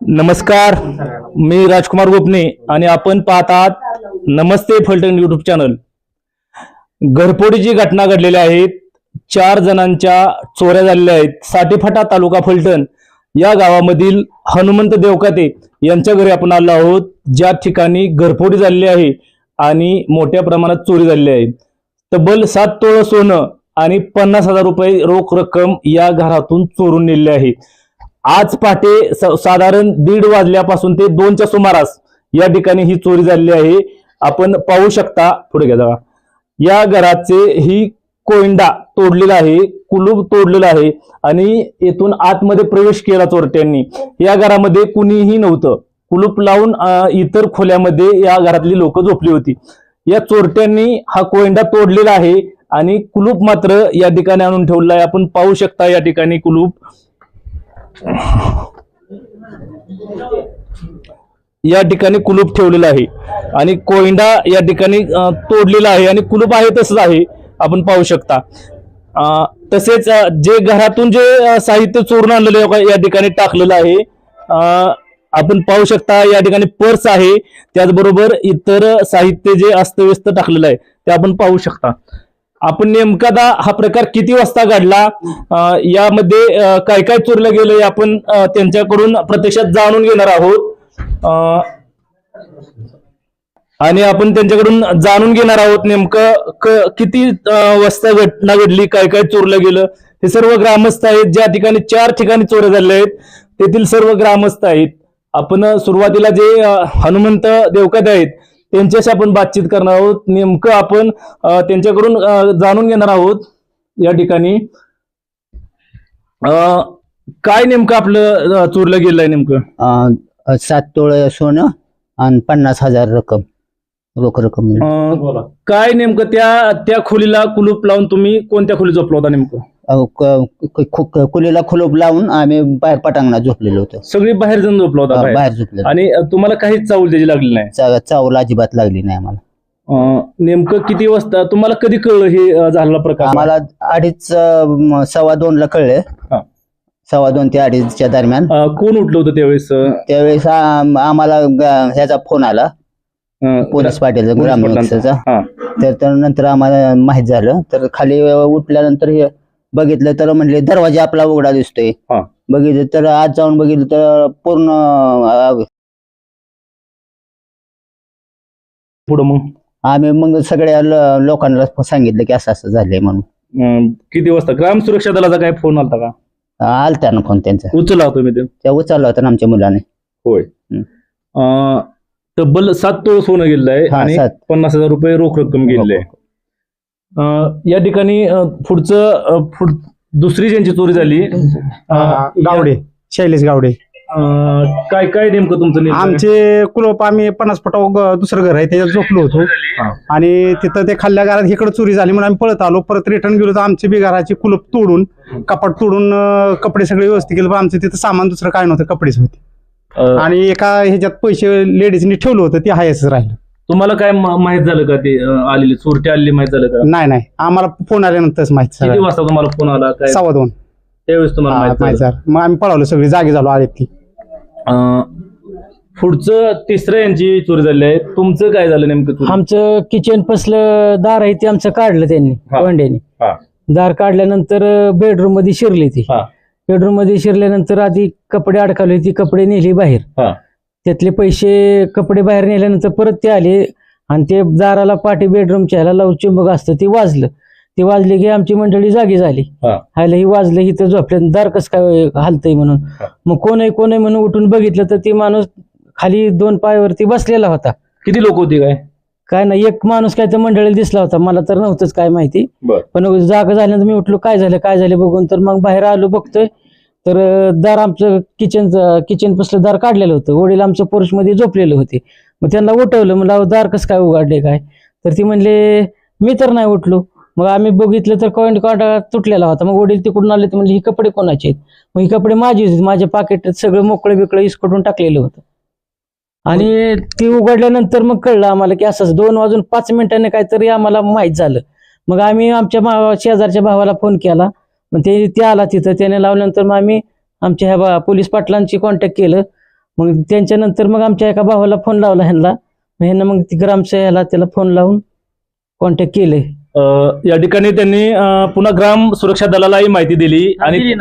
नमस्कार मी राजकुमार गोपने आणि आपण पाहतात नमस्ते फलटण युट्यूब चॅनल घरफोडीची घटना घडलेल्या आहेत चार जणांच्या चोऱ्या झालेल्या आहेत. साठेफाटा तालुका फलटण या गावामधील हनुमंत देवकाते यांच्या घरी आपण आलो आहोत ज्या ठिकाणी घरफोडी झालेली आहे आणि मोठ्या प्रमाणात चोरी झालेली आहे. तब्बल सात तोळ सोनं आणि पन्नास हजार रुपये रोख रक्कम या घरातून चोरून नेलेली आहे. आज पहाटे साधारण दीड वाजल्यापासून ते दोनच्या सुमारास या ठिकाणी ही चोरी झालेली आहे. आपण पाहू शकता पुढे घ्या जावा या घराचे ही कोयंडा तोडलेला आहे कुलूप तोडलेला आहे आणि येथून आतमध्ये प्रवेश केला चोरट्यांनी. या घरामध्ये कुणीही नव्हतं. कुलूप लावून इतर खोल्यामध्ये या घरातली लोक झोपली होती. या चोरट्यांनी हा कोयंडा तोडलेला आहे आणि कुलूप मात्र या ठिकाणी आणून ठेवलेला आहे. आपण पाहू शकता या ठिकाणी कुलूप. या ठिकाणी कुलूप ठेवलेलं आहे. आणि कोयंडा या ठिकाणी तोडलेला आहे. आणि कुलूप आहे तसंच आहे. आपण पाहू शकता. तसेच जे घरातून जे साहित्य चोरून आणलेलं या ठिकाणी टाकलेलं आहे. आपण पाहू शकता या ठिकाणी पर्स आहे. त्याचबरोबर इतर साहित्य जे अस्तव्यस्त टाकलेलं आहे ते आपण पाहू शकता. आपण नेमकादा हा प्रकार किती वाजता घडला? यामध्ये काय काय चोरलं गेलं आपण त्यांच्याकडून प्रत्यक्षात जाणून घेणार आहोत. आणि आपण त्यांच्याकडून जाणून घेणार आहोत नेमकं किती वाजता घटना घडली काय काय चोरलं गेलं? हे सर्व ग्रामस्थ आहेत ज्या ठिकाणी चार ठिकाणी चोऱ्या झाल्या आहेत तेथील सर्व ग्रामस्थ आहेत. आपण सुरुवातीला जे हनुमंत देवकत आहेत त्यांच्याशी आपण बातचीत करणार आहोत. नेमकं आपण त्यांच्याकडून जाणून घेणार आहोत या ठिकाणी. काय नेमकं आपलं चोरलं गेलं आहे नेमकं सात तोळ सोनं आणि पन्नास हजार रक्कम रोख रक्कम. काय नेमकं त्या त्या खोलीला कुलूप लावून तुम्ही कोणत्या खोलीत झोपला होता नेमकं? कुलीला खुलूप लावून आम्ही बाहेर पटांगणात झोपलेलो होतो. सगळी बाहेर जाऊन झोपला होता बाहेर. बाहेर झोपलेलो. आणि अं, तुम्हाला काहीच चावल त्याची लागली नाही? चा- चावल अजिबात लागली नाही आम्हाला. अं, नेमकं किती वाजता? तुम्हाला कधी कळलं हे अं, झालेला प्रकार? आम्हाला अडीच अं, म, सव्वा दोन ला कळले. हा. सव्वा दोन ते अडीचच्या दरम्यान. अं, कोण उठलं होतं त्यावेळेस अं, त्यावेळेस आम- आम्हाला ग- ह्याचा फोन आला. अं, पोलीस पाटीलचा पोलीस हा. तर तर नंतर आम्हाला माहीत झालं. तर खाली उठल्यानंतर हे बघितलं तर म्हणले दरवाजा आपला उघडा दिसतोय. हा. बघितलं तर आज जाऊन बघितलं तर पूर्ण अं, पुढं मग? आम्ही मग सगळ्या ल- लोकांना सांगितलं की असं असं झालंय म्हणून. अं, किती वाजता? ग्राम सुरक्षा दलाचा काय फोन आलता का? आलता ना फोन त्यांचा. उचला होता मी ते? त्या उचलला होता ना आमच्या मुलाने. होय. अं, तब्बल सात तोळ सोनं गेलेलं आहे हा, आणि सात. पन्नास हजार रुपये रोख रक्कम गेलेली आहे. या ठिकाणी पुढचं पुढ दुसरी ज्यांची चोरी झाली गावडे शैलेश गावडे. काय काय नेमकं तुमचं? आमचे कुलप आम्ही पन्नास फुटाव ग- दुसरं घर आहे त्याच्यात झोपलो होतो. आणि तिथं ते खाल्ल्या घरात इकडे चोरी झाली म्हणून आम्ही पळत आलो. परत रिटर्न गेलो तर आमची बी घराची कुलप तोडून कपाट तोडून कपडे सगळे व्यवस्थित केले. पण आमचं तिथं सामान दुसरं काय नव्हतं कपडेच होते. आणि एका ह्याच्यात पैसे लेडीजनी ठेवलं होतं ते हायच राहिलं. तुम्हाला काय मा- माहीत झालं का ते अं, आलेले चोरटे आलेले माहीत झालं का नाही नाही आम्हाला फोन आल्यानंतरच माहिती किती झालं. वाजता तुम्हाला फोन आला काय सव्वा दोन त्यावेळेस तुम्हाला हा, माहीत माहिती झालं झालं. मग आम्ही पळालो सगळी जागे झालो आले ती अं, पुढचं तिसरं यांची चोरी झाली आहे तुमचं काय झालं नेमकं चोरी? आमचं किचन पसलं दार आहे ते आमचं काढलं त्यांनी हा. कोंड्याने हा. दार काढल्यानंतर बेडरूममध्ये शिरली ती हा. बेडरूममध्ये शिरल्यानंतर आधी कपडे अडकवले ती कपडे नेली बाहेर हा. त्यातले पैसे कपडे बाहेर नेल्यानंतर परत ते आले आणि ते दाराला पाठी बेडरूमच्या ह्याला लावून चुंबक असतं ते वाजलं. ते वाजले की आमची मंडळी जागी झाली. हायला ही वाजलं ही तर झोपल्या दार कसं काय हालतंय म्हणून. मग कोण आहे कोण आहे म्हणून उठून बघितलं तर ती माणूस खाली दोन पायावरती बसलेला होता. किती लोक होती काय? काय नाही एक माणूस काय तर मंडळीला दिसला होता. मला तर नव्हतंच काय माहिती. पण जागा झाल्यानंतर मी उठलो काय झालं काय झालं बघून तर मग बाहेर आलो बघतोय. तर दार आमचं किचनचं किचन पसलं दार काढलेलं होतं. वडील आमचं पोर्चमध्ये झोपलेले होते. मग त्यांना उठवलं म्हणलं दार कसं काय उघडले काय? तर ती म्हणले मी तर नाही उठलो. मग आम्ही बघितलं तर कॉइंट कॉन्टा तुटलेला होता. मग वडील तिकडून आले तर म्हणले ही कपडे कोणाचे आहेत? मग ही कपडे माझे होते माझ्या पाकिटात सगळं मोकळं बिकळं इसकडून टाकलेलं होतं. आणि ती उघडल्यानंतर मग कळलं आम्हाला की असंच दोन वाजून पाच मिनिटांनी काहीतरी आम्हाला माहीत झालं. मग आम्ही आमच्या भावा शेजारच्या भावाला फोन केला. मग ते ते आला तिथं. त्याने लावल्यानंतर मग आम्ही आमच्या ह्या बा पोलीस पाटलांची कॉन्टॅक्ट केलं. मग त्यांच्यानंतर मग आमच्या एका भावाला फोन लावला ह्यांना. मग ह्यांना मग ह्याला त्याला फोन लावून कॉन्टॅक्ट केले. या ठिकाणी त्यांनी पुन्हा ग्राम सुरक्षा दलालाही माहिती दिली. आणि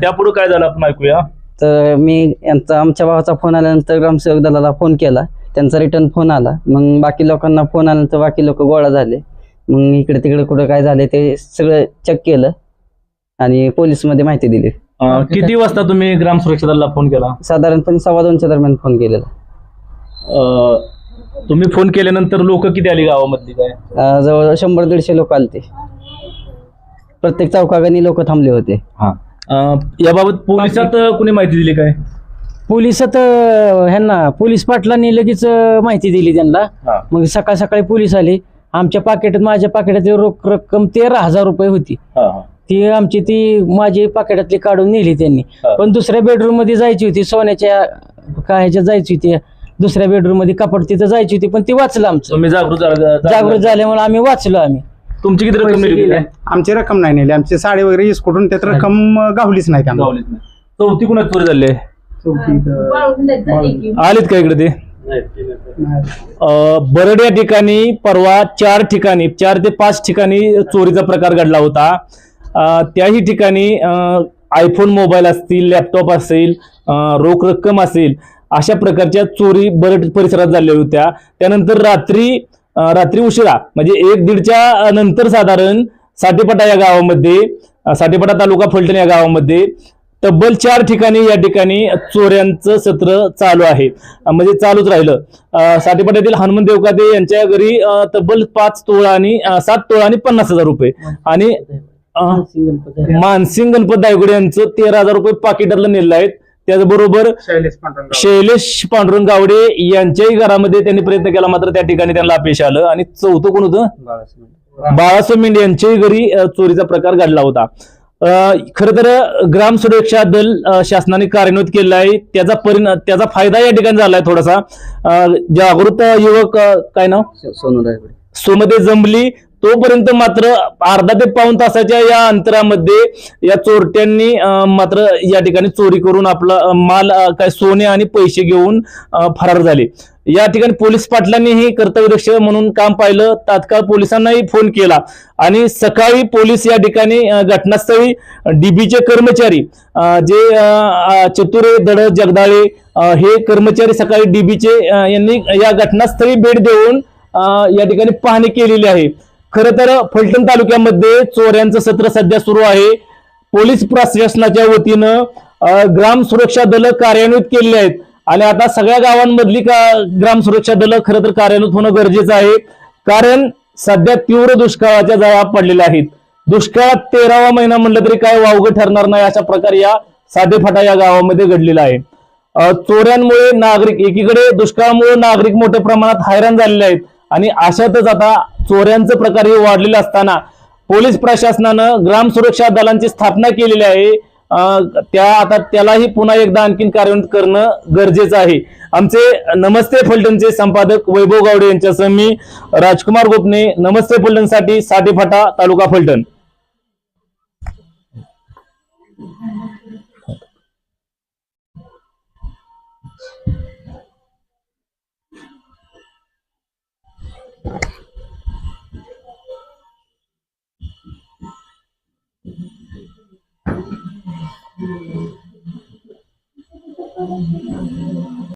त्यापुढे काय झालं आपण ऐकूया. तर मी यांचा आमच्या भावाचा फोन आल्यानंतर ग्रामसेवक दलाला फोन केला. त्यांचा रिटर्न फोन आला. मग बाकी लोकांना फोन आल्यानंतर बाकी लोक गोळा झाले. मग इकडे तिकडे कुठं काय झाले ते सगळं चेक केलं. आणि पोलीसमध्ये माहिती दिली. अ, किती वाजता तुम्ही ग्राम सुरक्षा दलाला फोन केला? साधारणपणे सव्वा दोनच्या दरम्यान फोन केलेला. अ, तुम्ही फोन केल्यानंतर लोक किती आली गावामधली काय? अं, जवळजवळ शंभर दीडशे लोक आलते. प्रत्येक चौकागणी लोक थांबले होते. अ, याबाबत पोलिसात कुणी माहिती दिली काय? पोलिसात अं, ह्यांना पोलीस पाटलांनी लगेच अं, माहिती दिली त्यांना. हा. मग सकाळ सकाळी पोलीस आले. आमच्या पाकिटात माझ्या पाकिटातली रोख रक्कम तेरा हजार रुपये होती. हा, हा. ती आमची ती माझी पाकिटातली काढून नेली त्यांनी. पण दुसऱ्या बेडरूममध्ये जायची होती सोन्याच्या काय ह्याच्यात जायची होती दुसऱ्या बेडरूममध्ये कपाट तिथं जायची होती पण ती वाचलं आमचं. जागृत झाला- जागृत झाल्यामुळे आम्ही वाचलो आम्ही. तुमची किती रक्कम नेली? आमची रक्कम नाही नेली. आमची साडी वगैरे इसकुटून त्यात रक्कम गावलीच नाही त्यांना गावलीच नाही. चौथी कुणाची चोरी झाली? आलीत का इकडे ते? अ, बरड या ठिकाणी परवा चार ठिकाणी चार ते पाच ठिकाणी चोरीचा प्रकार घडला होता. त्याही ठिकाणी आयफोन मोबाईल असतील लॅपटॉप असेल रोख रक्कम असेल अशा प्रकारच्या चोरी बरट परिसरात झालेल्या होत्या. त्यानंतर रात्री रात्री उशिरा म्हणजे एक दीडच्या नंतर साधारण साठेपटा या गावामध्ये साठेपटा तालुका फलटण या गावामध्ये तब्बल चार ठिकाणी या ठिकाणी चोऱ्यांचं सत्र चालू आहे. म्हणजे चालूच राहिलं. साठेपाट्यातील हनुमान देवकाते यांच्या घरी तब्बल पाच तोळा आणि सात तोळा आणि पन्नास हजार रुपये. आणि मानसिंग गणपत दायगुडे यांचं तेरा हजार रुपये पाकिटातलं नेलं आहेत. त्याचबरोबर शैलेश पांडुरंग गावडे. यांच्याही घरामध्ये त्यांनी प्रयत्न केला मात्र त्या ठिकाणी त्यांना अपयश आलं. आणि चौथं कोण होतं? बाळासाहेब मेंढे. यांच्याही घरी चोरीचा प्रकार घडला होता. खर तर ग्राम सुरक्षा दल शासनाने कार्यान्वित केलं आहे. त्याचा परिणाम त्याचा फायदा या ठिकाणी झालाय थोडासा. जागृत युवक काय नाव? सोमध्ये जमली तोपर्यंत मात्र अर्धा ते पाऊन तासाच्या या अंतरामध्ये या चोरट्यांनी मात्र या ठिकाणी चोरी करून आपला माल काय सोने आणि पैसे घेऊन फरार झाले. या ठिकाणी पोलीस पाटलांनीही कर्तव्यदक्ष म्हणून काम पाहिलं. तात्काळ पोलिसांनाही फोन केला. आणि सकाळी पोलीस या ठिकाणी घटनास्थळी डीबीचे कर्मचारी जे चतुरे दड जगदाळे हे कर्मचारी सकाळी डीबीचे यांनी या घटनास्थळी भेट देऊन या ठिकाणी पाहणी केलेली आहे. खरं तर फलटण तालुक्यामध्ये चोऱ्यांचं सत्र सध्या सुरू आहे. पोलीस प्रशासनाच्या वतीनं ग्राम सुरक्षा दल कार्यान्वित केलेली आहेत. आणि आता सगळ्या गावांमधली का ग्राम सुरक्षा दल खरं तर कार्यान्वित होणं गरजेचं आहे. कारण सध्या तीव्र दुष्काळाच्या जळा पडलेल्या आहेत. दुष्काळात तेरावा महिना म्हणलं तरी काय वावगं ठरणार नाही अशा प्रकारे या साधेफाटा या गावामध्ये घडलेला आहे. चोऱ्यांमुळे नागरिक एकीकडे दुष्काळामुळे नागरिक मोठ्या प्रमाणात हैराण झालेले आहेत. आणि अशातच आता चोऱ्यांचं प्रकार हे वाढलेलं असताना पोलीस प्रशासनानं ग्राम सुरक्षा दलांची स्थापना केलेली आहे. त्या आता त्यालाही पुन्हा एकदा आणखीन कार्यान्वित करणं गरजेचं आहे. आमचे नमस्ते फलटणचे संपादक वैभव गावडे यांच्यासह मी राजकुमार गोपने नमस्ते फलटणसाठी साठेफाटा तालुका फलटण. Mm-hmm.